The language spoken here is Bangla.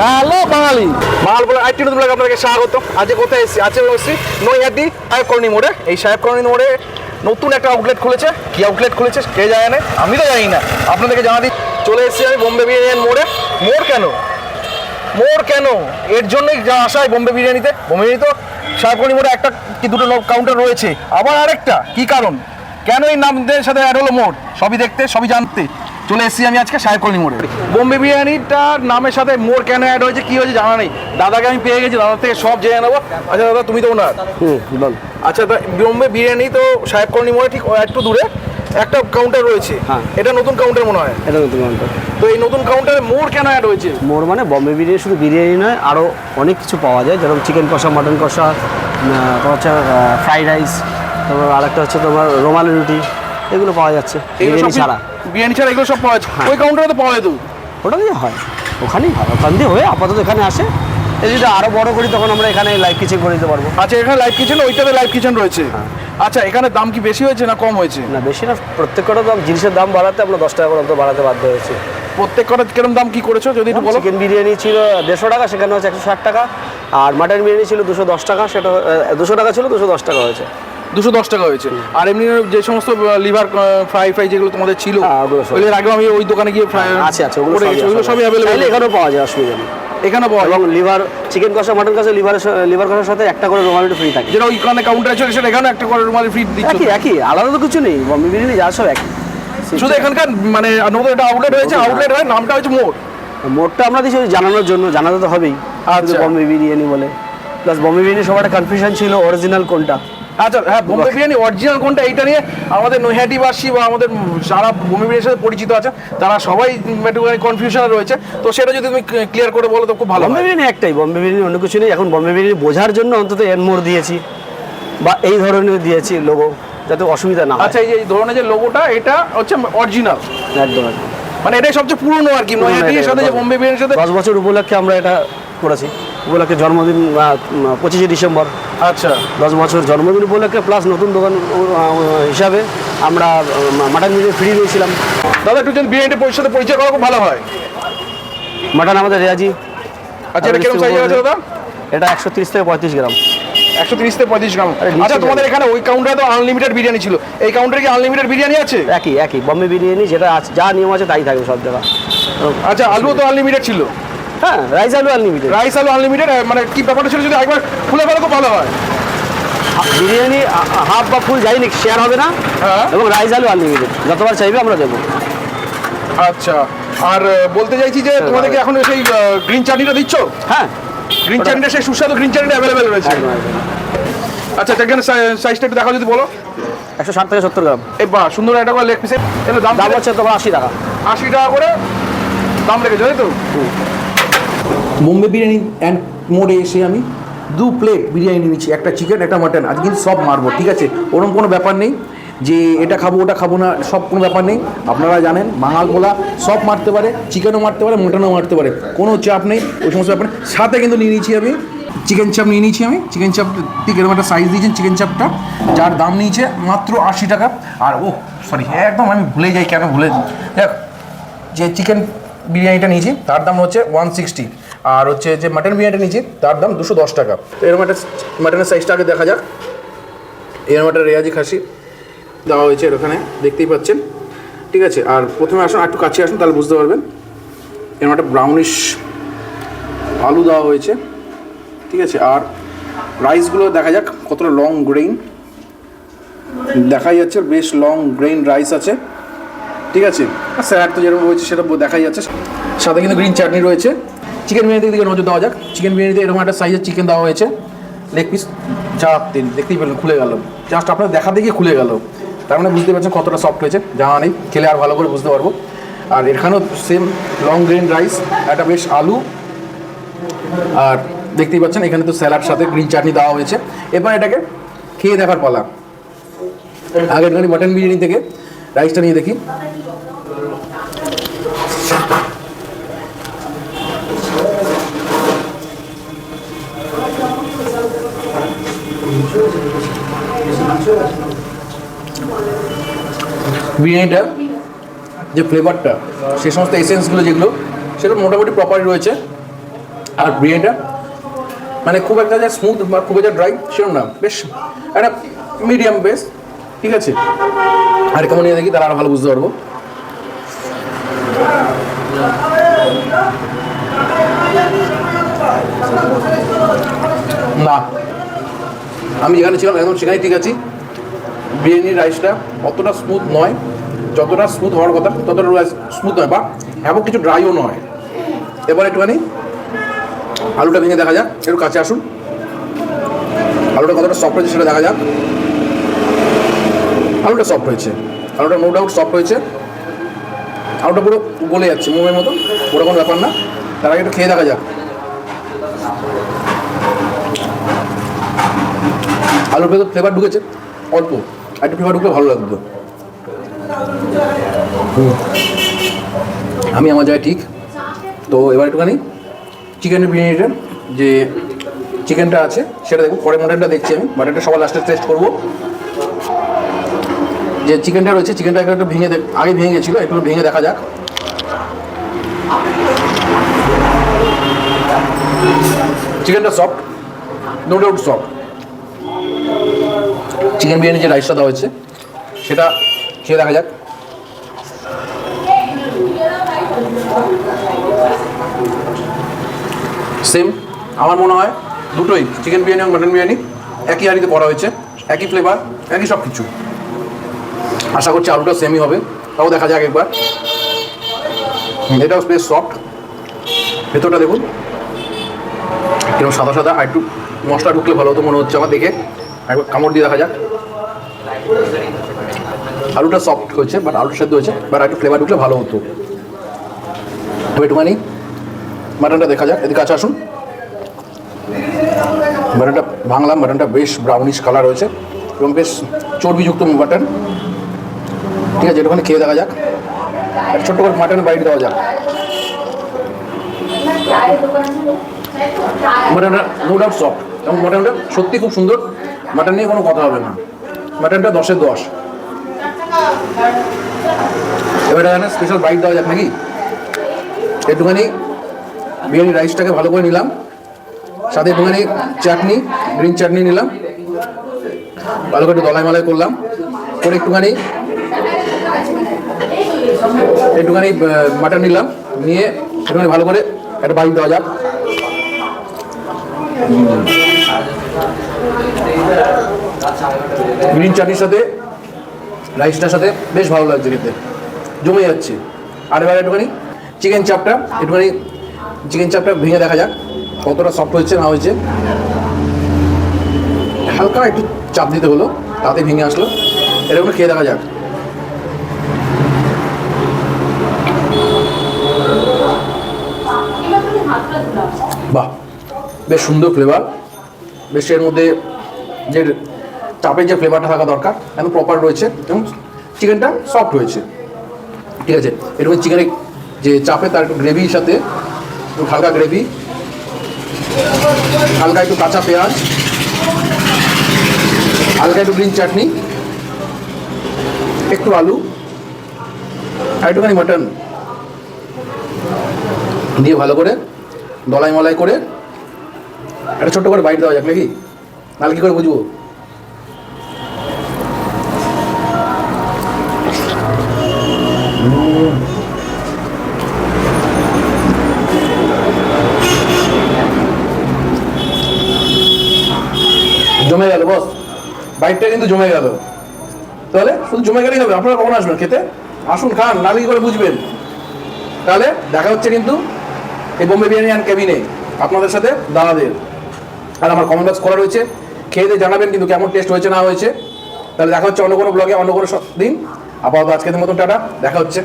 হ্যালো বাঙালি। বাঙাল বলে আইটি নতুন লাগে আপনাদেরকে স্বাগত আজকে কোথায় এসেছি? আজকে এসেছি নৈহাটি সাহেব কলোনি মোড়ে। এই সাহেব কলোনি মোড়ে নতুন একটা আউটলেট খুলেছে। কি আউটলেট খুলেছে কে জানে না? আমি তো জানি না। আপনাদেরকে জানা দিই। চলে এসেছি আমি বোম্বে বিরিয়ানি মোড়ে। মোড় কেন? মোড় কেন? এর জন্যই যা আসা হয় বোম্বে বিরিয়ানিতে। বোম্বে তো সাহেব কলোনি মোড়ে একটা কি দুটো কাউন্টার রয়েছে। আবার আরেকটা, কি কারণ? কেন এই নামদের সাথে অ্যাড হলো মোড়? সবই দেখতে, সবই জানতে। চলে এসেছি আমি আজকে সাহেব কলোনি মোড়ে। বোম্বে বিরিয়ানিটার নামের সাথে মোর কেন অ্যাড হয়েছে কি হয়েছে জানা নেই। দাদাকে আমি পেয়ে গেছি দাদার থেকে সব জেনে নেব। আচ্ছা দাদা তুমি তো ওনার। হুম আচ্ছা বোম্বে বিরিয়ানি তো সাহেব কলোনি মোড়ে ঠিক একটু দূরে একটা কাউন্টার রয়েছে। হ্যাঁ। এটা নতুন কাউন্টার মনে হয়? এটা নতুন কাউন্টার তো এই নতুন কাউন্টারে মোড় কেন অ্যাড হয়েছে? মোর মানে বম্বে বিরিয়ানি শুধু বিরিয়ানি নয় আরও অনেক কিছু পাওয়া যায়। যেরকম চিকেন কষা মাটন কষা তোমার হচ্ছে ফ্রাইড রাইস তারপর আরেকটা হচ্ছে তোমার রোমালি রুটি। এগুলো পাওয়া যাচ্ছে বিরিয়ানি ছাড়া। বিরিয়ানি ছাড়া এগুলো সব পাওয়া যায়। ওই কাউন্টারে তো পাওয়া যেত। ওটা দিয়ে হয় ওখানেই হয় ওখান দিয়ে হয়ে আপাতত এখানে আসে। যদি আরও বড় করি তখন আমরা এখানে লাইভ কিচেন করে দিতে পারব। আচ্ছা এখানে লাইভ কিচেন ওইটাতে লাইভ কিচেন রয়েছে। আচ্ছা এখানে দাম কি বেশি হয়েছে না কম হয়েছে? না বেশি না প্রত্যেকটা দাম জিনিসের দাম বাড়াতে আমরা দশ টাকা পর্যন্ত বাড়াতে বাধ্য হয়েছে। প্রত্যেক কটা কিরম দাম কি করেছ? যদি একটু বলো। চিকেন বিরিয়ানি ছিল দেড়শো টাকা সেখানে হচ্ছে একশো ষাট টাকা। আর মাটন বিরিয়ানি ছিল দুশো দশ টাকা সেটা দুশো টাকা ছিল দুশো দশ টাকা হয়েছে। দুশো দশ টাকা হয়েছে। আর এমনি যে সমস্ত লিভার ফ্রাই ফ্রাই যেগুলো তোমাদের ছিল হ্যাঁ, সব। ওই আগে আমি ওই দোকানে গিয়ে ফ্রাই আছে আছে ওগুলো সবই আছে। অ্যাভেলেবেল এখানেও পাওয়া যায় অসুবিধা নেই। এখানে পাওয়া এবং লিভার চিকেন কষা মাটন কষা লিভারের লিভার কষার সাথে একটা করে রোমালিটো ফ্রি থাকে। যেটা ওইখানে কাউন্টারে ছিল সেটা এখানে একটা করে রুমালি ফ্রি দিচ্ছ। একই একই আলাদা তো কিছু নেই বম্বে বিরিয়ানি যা সব একই। শুধু এখানকার মানে নতুন একটা আউটলেট হয়েছে আউটলেট হয় নামটা হচ্ছে মোড়। মোটটা আমরা দিচ্ছি জানানোর জন্য জানাতে তো হবেই। আচ্ছা। শুধু বম্বে বিরিয়ানি বলে। প্লাস বম্বে বিরিয়ানি সবার একটা কনফিউশন ছিল অরিজিনাল কোনটা। আচ্ছা হ্যাঁ বোম্বে বিরিয়ানি অরিজিনাল কোনটা এইটা নিয়ে আমাদের নৈহাটিবাসী বা আমাদের যারা বোম্বে বিরিয়ানির সাথে পরিচিত আছে তারা সবাই একটুখানি কনফিউশনে রয়েছে। তো সেটা যদি তুমি ক্লিয়ার করে বলো তো খুব ভালো বম্বে বিরিয়ানি একটাই বম্বে বিরিয়ানি অন্য কিছু নেই। এখন বম্বে বিরিয়ানি বোঝার জন্য অন্তত এর মোড় দিয়েছি বা এই ধরনের দিয়েছি লোগো যাতে অসুবিধা না আচ্ছা এই যে এই ধরনের যে লোগোটা এটা হচ্ছে অরিজিনাল একদম একদম। মানে এটাই সবচেয়ে পুরনো আর কি নৈহাটির সাথে যে বোম্বে বিরিয়ানির সাথে দশ বছর উপলক্ষে আমরা এটা করেছি। উপলক্ষে জন্মদিন পঁচিশে ডিসেম্বর। আচ্ছা। দশ বছর জন্মদিন উপলক্ষে প্লাস নতুন দোকান হিসাবে আমরা মাটন বিরিয়ানি ফ্রি দিয়েছিলাম। দাদা একটু যদি পরিষের সাথে পরিচয় করা খুব ভালো হয়। মাটন আমাদের রেয়াজি। আচ্ছা এটা কীরকম সাইজ আছে দাদা? এটা একশো তিরিশ থেকে পঁয়ত্রিশ গ্রাম। একশো তিরিশ থেকে পঁয়ত্রিশ গ্রাম। আচ্ছা তোমাদের এখানে ওই কাউন্টারে তো আনলিমিটেড বিরিয়ানি ছিল। এই কাউন্টারে কি আনলিমিটেড বিরিয়ানি আছে? একই একই বম্বে বিরিয়ানি যেটা আছে যা নিয়ম আছে তাই থাকবে সব জায়গা আচ্ছা আলু তো আনলিমিটেড ছিল। হ্যাঁ রাইস আলু আনলিমিটেড রাইস আলু আনলিমিটেড মানে কি ব্যাপারটা ছিল যদি একবার খুলে ফেলো খুব ভালো হয়। বিরিয়ানি হাফ বা ফুল যাই শেয়ার হবে না। হ্যাঁ। এবং রাইস আলু আনলিমিটেড যতবার চাইবে আমরা দেবো। আচ্ছা আর বলতে চাইছি যে তোমাদেরকে এখন সেই গ্রিন চাটনিটা দিচ্ছ? হ্যাঁ। গ্রিন চাটনিটা সেই সুস্বাদু গ্রিন চাটনিটা অ্যাভেলেবেল রয়েছে। আচ্ছা এখানে সাইজটা একটু দেখাও যদি বলো। একশো ষাট থেকে সত্তর গ্রাম। এই বাহ সুন্দর একটা করে লেগ পিসের দাম দাম হচ্ছে তোমার আশি টাকা। আশি টাকা করে? দাম রেখেছো তাই তো? বোম্বে বিরিয়ানি অ্যান্ড মোড়ে এসে আমি দু প্লেট বিরিয়ানি নিয়েছি একটা চিকেন একটা মাটন আজ কিন্তু সব মারবো, ঠিক আছে? ওরকম কোনো ব্যাপার নেই যে এটা খাব, ওটা খাব না, সব কোনো ব্যাপার নেই। আপনারা জানেন, বাঙাল বলা সব মারতে পারে চিকেনও মারতে পারে মটনও মারতে পারে, কোনো চাপ নেই, ওই সমস্ত ব্যাপার। সাথে কিন্তু নিয়ে নিয়েছি আমি চিকেন চাপ নিয়ে নিয়েছি আমি। চিকেন চাপ ঠিক এরকম একটা সাইজ দিয়েছেন চিকেন চাপটা যার দাম নিয়েছে মাত্র আশি টাকা। আর ও সরি একদম আমি ভুলে যাই কেন, ভুলে যাই। দেখ, যে চিকেন বিরিয়ানিটা নিয়েছি, তার দাম হচ্ছে ওয়ান সিক্সটি আর হচ্ছে যে মাটন বিরিয়ানিটা নিয়েছি, তার দাম দুশো দশ টাকা। তো এরকম একটা মাটনের সাইজটা আগে দেখা যাক। এরকম একটা রেয়াজি খাসি দেওয়া হয়েছে এর ওখানে, দেখতেই পাচ্ছেন। ঠিক আছে, আর প্রথমে আসুন একটু কাছে আসুন, তাহলে বুঝতে পারবেন। এরকম একটা ব্রাউনিশ আলু দেওয়া হয়েছে। ঠিক আছে, আর রাইসগুলো দেখা যাক, কতটা লং গ্রেইন দেখাই যাচ্ছে, বেশ লং গ্রেইন রাইস আছে। ঠিক আছে স্যালাড তো যেরকম রয়েছে সেটা দেখাই যাচ্ছে। সাথে কিন্তু গ্রিন চাটনি রয়েছে। চিকেন বিরিয়ানির দিকে নজর দেওয়া যাক। চিকেন বিরিয়ানিতে এরকম একটা সাইজের চিকেন দেওয়া হয়েছে। লেগ পিস যা তেল দেখতেই পেলেন, খুলে গেল। জাস্ট আপনার দেখা দেখে খুলে গেল। তার মানে বুঝতে পারছেন কতটা সফট হয়েছে। জানা নেই, খেলে আর ভালো করে বুঝতে পারব। আর এখানেও সেম লং গ্রেন রাইস একটা বেশ আলু। আর দেখতেই পাচ্ছেন, এখানে তো স্যালাড সাথে গ্রিন চাটনি দেওয়া হয়েছে। এবার এটাকে খেয়ে দেখার পালা। আগের মটন বিরিয়ানি থেকে রাইসটা নিয়ে দেখি। বিরিয়ানিটা, যে ফ্লেভারটা সে সমস্ত এসেন্সগুলো যেগুলো সেটা মোটামুটি প্রপারই রয়েছে। আর বিরিয়ানিটা মানে খুব একটা যে স্মুথ বা খুব একটা ড্রাই সেরকম না, বেশ একটা মিডিয়াম বেস ঠিক আছে? আর কেমন নিয়ে দেখি তারা আরও ভালো বুঝতে পারব। না, আমি যেখানে ছিলাম, একদম সেখানেই ঠিক আছি। বিরিয়ানির রাইসটা অতটা স্মুথ নয়। যতটা স্মুথ হওয়ার কথা, ততটা স্মুথ নয় বা এমন কিছু ড্রাইও নয়। এবার একটুখানি আলুটা ভেঙে দেখা যাক, একটু কাছে আসুন। আলুটা কতটা সফট হয়েছে সেটা দেখা যাক। আলুটা সফট হয়েছে। আলুটা নো ডাউট সফট হয়েছে। আলুটা পুরো গলে যাচ্ছে মোমের মতো ওটা কোনো ব্যাপার না। তার আগে একটু খেয়ে দেখা যাক। আলুর ভেতর ফ্লেভার ঢুকেছে, অল্প। একটু ফ্লেভার ঢুকলে ভালো লাগতো। আমি আমার জায়গায় ঠিক। তো এবার একটুখানি চিকেনের বিরিয়ানিটা যে চিকেনটা আছে, সেটা দেখব। পরে মটনটা দেখছি আমি। মাটনটা সবার লাস্টে টেস্ট করব। যে চিকেনটা রয়েছে চিকেনটা একটু ভেঙে আগে ভেঙে গেছিল, একটু ভেঙে দেখা যাক। চিকেনটা soft no doubt soft chicken biryani যে রাইসটা দেওয়া হয়েছে, সেটা খেয়ে দেখা যাক। সেম আমার মনে হয় দুটোই চিকেন বিরিয়ানি এবং মাটন বিরিয়ানি একই হাঁড়িতে করা হয়েছে, একই ফ্লেভার একই সব কিছু আশা করছি আলুটা সেমই হবে, তাও দেখা যাক একবার। এটাও বেশ সফট ভেতরটা দেখুন। কীরকম সাদা সাদা আর একটু মশলা ঢুকলে ভালো হতো মনে হচ্ছে আমার দেখে। একবার কামড় দিয়ে দেখা যাক। আলুটা সফট হয়েছে বাট আলু সেদ্ধ হয়েছে বাট একটু ফ্লেভার ঢুকলে ভালো হতো। তো একটুখানি মাটনটা দেখা যাক, এদিকে কাছে আসুন। মাটনটা ভাঙলাম মাটনটা বেশ ব্রাউনিশ কালার হয়েছে এবং বেশ চর্বিযুক্ত মাটন ঠিক আছে, একটুখানি খেয়ে দেখা যাক। ছোট্ট করে মাটন বাইট দেওয়া যাক। মাটনটা নো ডাউট সফট এবং মাটনটা সত্যি খুব সুন্দর। মাটন নিয়ে কোনো কথা হবে না। মাটনটা দশের দশ। এবার এখানে স্পেশাল বাইট দেওয়া যাক নাকি? একটুখানি বিরিয়ানি রাইসটাকে ভালো করে নিলাম। সাথে একটুখানি চাটনি গ্রিন চাটনি নিলাম। ভালো করে একটু দলাই মালাই করলাম। করে একটুখানি একটুখানি মাটন নিলাম। নিয়ে একটুখানি ভালো করে একটা বাইট দেওয়া যাক। গ্রিন চাটনির সাথে রাইসটার সাথে বেশ ভালো লাগছে খেতে। জমে যাচ্ছে। আর এবার একটুখানি চিকেন চাপটা একটুখানি চিকেন চাপটা ভেঙে দেখা যাক কতটা সফট হয়েছে, না হয়েছে। হালকা একটু চাপ দিতে হলো, তাতে ভেঙে আসলো। এরকম খেয়ে দেখা যাক। বাহ, বেশ সুন্দর ফ্লেভার বেশ এর মধ্যে যে চাপের যে ফ্লেভারটা থাকা দরকার, একদম প্রপার রয়েছে, এবং চিকেনটা সফট হয়েছে ঠিক আছে? এরকম চিকেনের যে চাপে, তার একটু গ্রেভির সাথে, একটু হালকা গ্রেভি হালকা একটু কাঁচা পেঁয়াজ, হালকা একটু গ্রিন চাটনি একটু আলু, আর একটুখানি মাটন দিয়ে ভালো করে দলাই মলাই করে, একটা ছোট্ট করে বাইট দেওয়া যাক নাকি? নাহলে কি করে বুঝব? বাইকটা কিন্তু জমে গেল। তাহলে শুধু জমে গেলেই হবে। আপনারা কখন আসবেন খেতে? আসুন, খান নালি করে বুঝবেন। তাহলে দেখা হচ্ছে কিন্তু এই বোম্বে বিরিয়ানি অ্যান্ড ক্যাবিনে আপনাদের সাথে দাদাদের। আর আমার কমেন্ট বক্স করা রয়েছে। খেয়ে দিয়ে জানাবেন কিন্তু কেমন টেস্ট হয়েছে, না হয়েছে। তাহলে দেখা হচ্ছে অন্য কোনো ব্লগে অন্য কোনো দিন। আপাতত আজকের মতন টাটা। দেখা হচ্ছে।